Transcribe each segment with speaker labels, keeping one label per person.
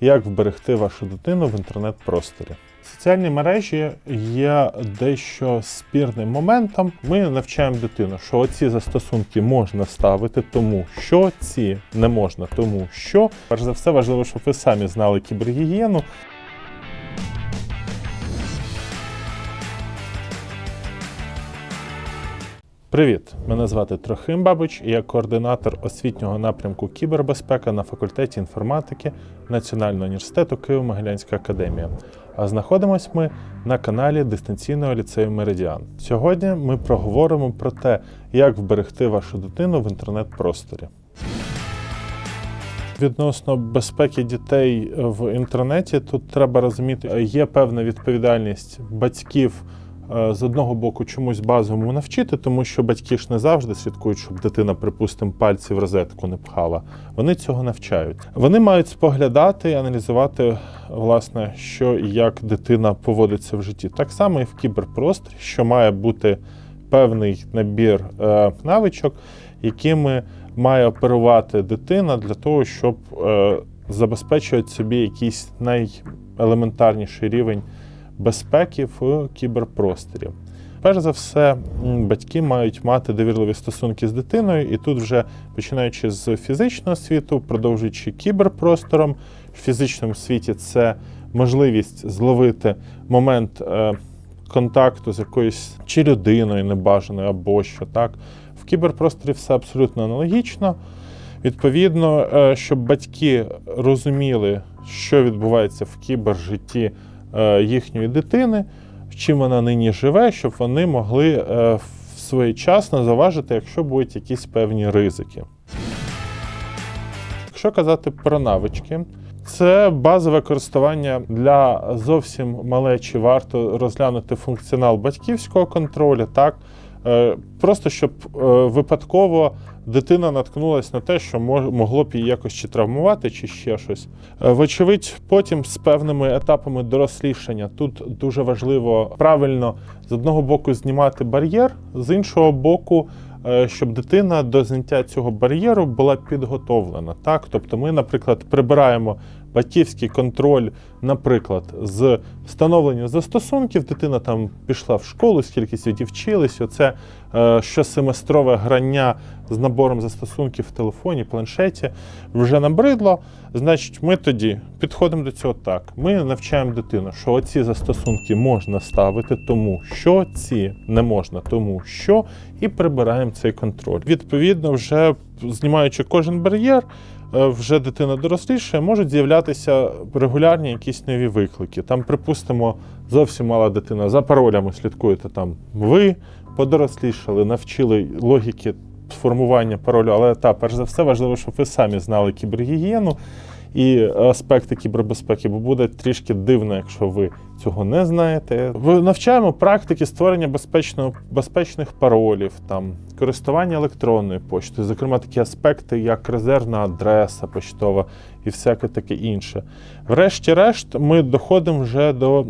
Speaker 1: як вберегти вашу дитину в інтернет-просторі. Соціальні мережі є дещо спірним моментом. Ми навчаємо дитину, що оці застосунки можна ставити, тому що ці не можна, тому що перш за все важливо, щоб ви самі знали кібергігієну. Привіт! Мене звати Трохим Бабич, і я координатор освітнього напрямку кібербезпека на факультеті інформатики Національного університету Києво-Могилянська академія. А знаходимось ми на каналі дистанційного ліцею Меридіан. Сьогодні ми проговоримо про те, як вберегти вашу дитину в інтернет-просторі. Відносно безпеки дітей в інтернеті, тут треба розуміти, є певна відповідальність батьків з одного боку чомусь базовому навчити, тому що батьки ж не завжди слідкують, щоб дитина, припустимо, пальці в розетку не пхала. Вони цього навчають. Вони мають споглядати і аналізувати, власне, що і як дитина поводиться в житті. Так само і в кіберпросторі, що має бути певний набір е, навичок, якими має оперувати дитина для того, щоб е, забезпечувати собі якийсь найелементарніший рівень безпеки в кіберпросторі. Перш за все, батьки мають мати довірливі стосунки з дитиною, і тут, вже починаючи з фізичного світу, продовжуючи кіберпростором, в фізичному світі це можливість зловити момент е, контакту з якоюсь чи людиною небажаною або що так. В кіберпросторі все абсолютно аналогічно. Відповідно, е, щоб батьки розуміли, що відбувається в кібержитті їхньої дитини, чим вона нині живе, щоб вони могли е, своєчасно заважити, якщо будуть якісь певні ризики. Якщо казати про навички, це базове користування для зовсім малечі. Варто розглянути функціонал батьківського контролю, так Е, просто щоб е, випадково дитина наткнулася на те, що могло б її якось чи травмувати, чи ще щось. Е, Вочевидь, потім з певними етапами дорослішання тут дуже важливо правильно з одного боку знімати бар'єр, з іншого боку. е, Щоб дитина до зняття цього бар'єру була підготовлена. Так? Тобто ми, наприклад, прибираємо батьківський контроль, наприклад, з встановлення застосунків. Дитина там пішла в школу, скільки сьогодні вчились. Оце е, щосеместрове грання з набором застосунків в телефоні, планшеті вже набридло. Значить, ми тоді підходимо до цього так. Ми навчаємо дитину, що оці застосунки можна ставити, тому що ці не можна, тому що, і прибираємо цей контроль. Відповідно, вже знімаючи кожен бар'єр, вже дитина доросліша, можуть з'являтися регулярні якісь нові виклики. Там, припустимо, зовсім мала дитина за паролями слідкуєте там. Ви подорослішали, навчили логіки формування паролю, але та, перш за все, важливо, щоб ви самі знали кібергігієну і аспекти кібербезпеки, бо буде трішки дивно, якщо ви цього не знаєте. Ви навчаємо практики створення безпечного, безпечних паролів, там, користування електронною поштою, зокрема такі аспекти, як резервна адреса поштова і всяке таке інше. Врешті-решт, ми доходимо вже до,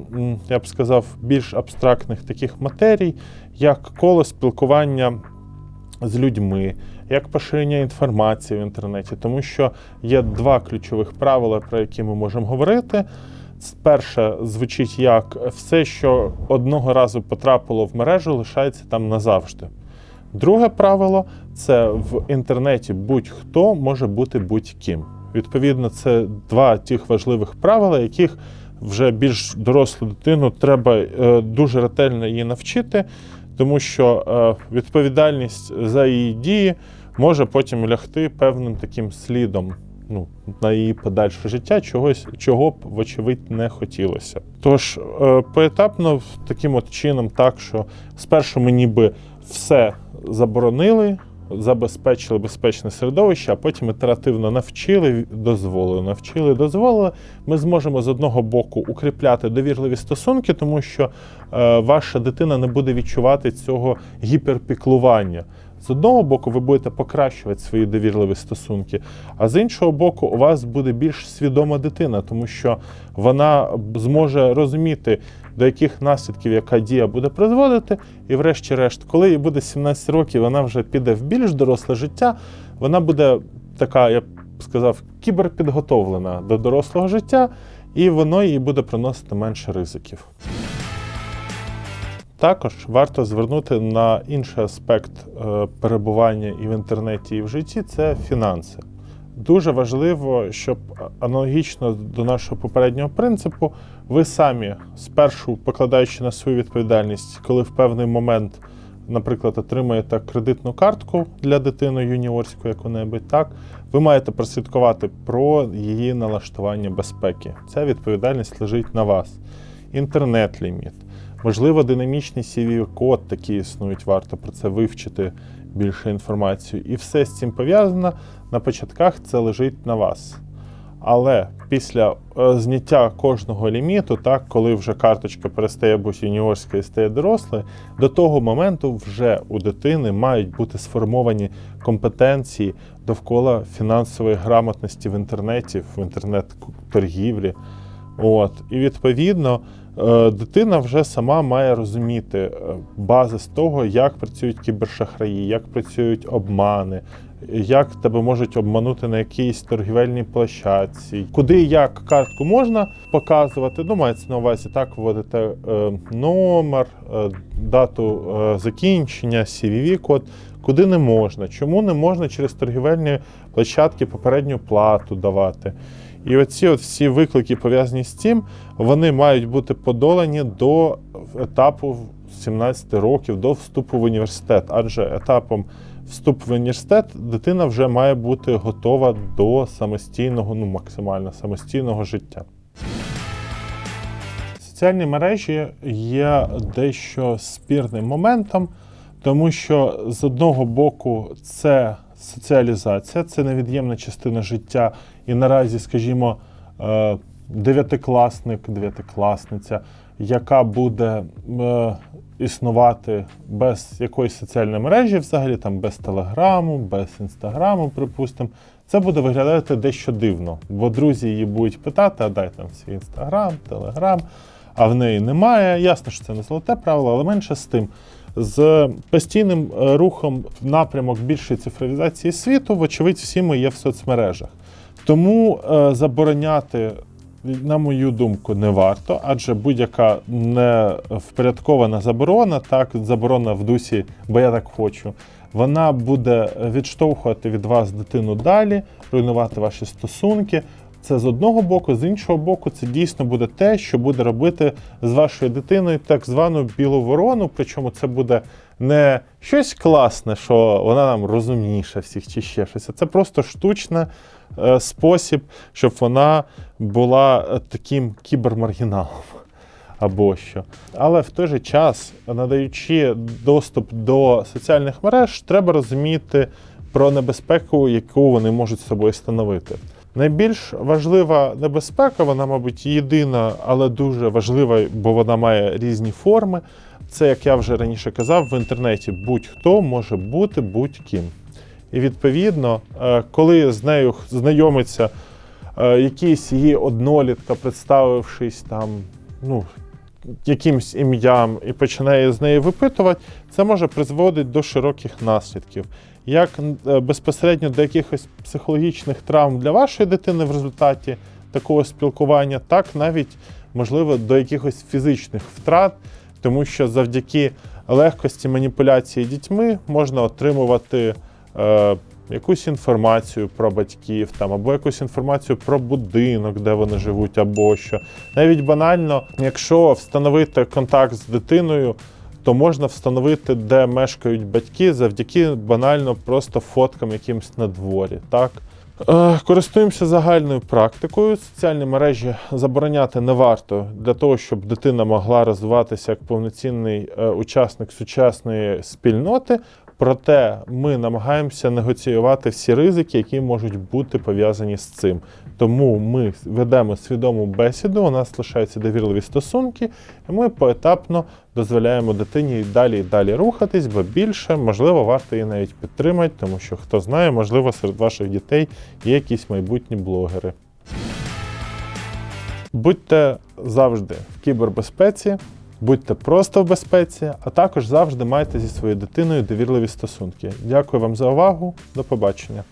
Speaker 1: я б сказав, більш абстрактних таких матерій, як коло спілкування з людьми, як поширення інформації в інтернеті, тому що є два ключових правила, про які ми можемо говорити. Перше звучить як все, що одного разу потрапило в мережу, лишається там назавжди. Друге правило це в інтернеті будь-хто може бути будь-ким. Відповідно, це два тих важливих правила, яких вже більш дорослу дитину треба е, дуже ретельно її навчити, тому що е, відповідальність за її дії може потім лягти певним таким слідом ну, на її подальше життя, чогось, чого б, вочевидь, не хотілося. Тож е, поетапно таким от чином, так що спершу ми ніби все заборонили. Забезпечили безпечне середовище, а потім ітеративно навчили, дозволили, навчили, дозволили. Ми зможемо з одного боку укріпляти довірливі стосунки, тому що е, ваша дитина не буде відчувати цього гіперпіклування. З одного боку, ви будете покращувати свої довірливі стосунки, а з іншого боку, у вас буде більш свідома дитина, тому що вона зможе розуміти, до яких наслідків яка дія буде призводити. І, врешті-решт, коли їй буде 17 років, вона вже піде в більш доросле життя, вона буде така, я б сказав, кіберпідготовлена до дорослого життя, і воно їй буде приносити менше ризиків. Також варто звернути на інший аспект е, перебування і в інтернеті, і в житті це фінанси. Дуже важливо, щоб аналогічно до нашого попереднього принципу, ви самі спершу покладаючи на свою відповідальність, коли в певний момент, наприклад, отримаєте кредитну картку для дитини юніорську яку-небудь, так ви маєте прослідкувати про її налаштування безпеки. Ця відповідальність лежить на вас. Інтернет-ліміт. Можливо, динамічний CV-код такі існують, варто про це вивчити більше інформацію. І все з цим пов'язано. На початках це лежить на вас. Але після е, зняття кожного ліміту, так, коли вже карточка перестає бути юніорською і стає дорослою, до того моменту вже у дитини мають бути сформовані компетенції довкола фінансової грамотності в інтернеті, в інтернет-торгівлі. От. І відповідно дитина вже сама має розуміти е, бази з того, як працюють кібершахраї, як працюють обмани, як тебе можуть обманути на якійсь торгівельній площадці, куди як картку можна показувати. Ну, мається на увазі так, вводите е, номер, е, дату е, закінчення, CVV-код, куди не можна. Чому не можна через торгівельні площадки попередню плату давати? І оці от всі виклики, пов'язані з цим, вони мають бути подолані до етапу 17 років, до вступу в університет. Адже етапом вступу в університет дитина вже має бути готова до самостійного, ну максимально самостійного життя. Соціальні мережі є дещо спірним моментом, тому що з одного боку це соціалізація, це невід'ємна частина життя. І наразі, скажімо, е, дев'ятикласник, дев'ятикласниця, яка буде е, існувати без якоїсь соціальної мережі, взагалі там без телеграму, без інстаграму, припустимо, це буде виглядати дещо дивно. Бо друзі її будуть питати, а дай там свій інстаграм, телеграм, а в неї немає. Ясно, що це не золоте правило, але менше з тим. З постійним е, рухом в напрямок більшої цифровізації світу, вочевидь, всі ми є в соцмережах. Тому е, забороняти, на мою думку, не варто, адже будь-яка невпорядкована заборона, так, заборона в дусі, бо я так хочу, вона буде відштовхувати від вас дитину далі, руйнувати ваші стосунки. Це з одного боку, з іншого боку, це дійсно буде те, що буде робити з вашою дитиною так звану білу ворону. Причому це буде не щось класне, що вона нам розумніша всіх чи ще щось. а Це просто штучний е, спосіб, щоб вона була е, таким кібермаргіналом. Або що. Але в той же час, надаючи доступ до соціальних мереж, треба розуміти про небезпеку, яку вони можуть з собою становити. Найбільш важлива небезпека, вона, мабуть, єдина, але дуже важлива, бо вона має різні форми. Це, як я вже раніше казав, в інтернеті будь-хто може бути будь-ким. І відповідно, е, коли з нею знайомиться е, якийсь її однолітка, представившись там, ну, якимсь ім'ям і починає з неї випитувати, це може призводити до широких наслідків. Як е, безпосередньо до якихось психологічних травм для вашої дитини в результаті такого спілкування, так навіть можливо до якихось фізичних втрат, тому що завдяки легкості маніпуляції дітьми можна отримувати е, якусь інформацію про батьків там, або якусь інформацію про будинок, де вони живуть, або що. Навіть банально, якщо встановити контакт з дитиною, то можна встановити, де мешкають батьки, завдяки банально просто фоткам якимось на дворі. Так? Е, Користуємося загальною практикою. Соціальні мережі забороняти не варто для того, щоб дитина могла розвиватися як повноцінний е, учасник сучасної спільноти. Проте ми намагаємося негоціювати всі ризики, які можуть бути пов'язані з цим. Тому ми ведемо свідому бесіду, у нас лишаються довірливі стосунки, і ми поетапно дозволяємо дитині далі і далі рухатись, бо більше, можливо, варто її навіть підтримати, тому що хто знає, можливо, серед ваших дітей є якісь майбутні блогери. Будьте завжди в кібербезпеці, будьте просто в безпеці, а також завжди майте зі своєю дитиною довірливі стосунки. Дякую вам за увагу. До побачення.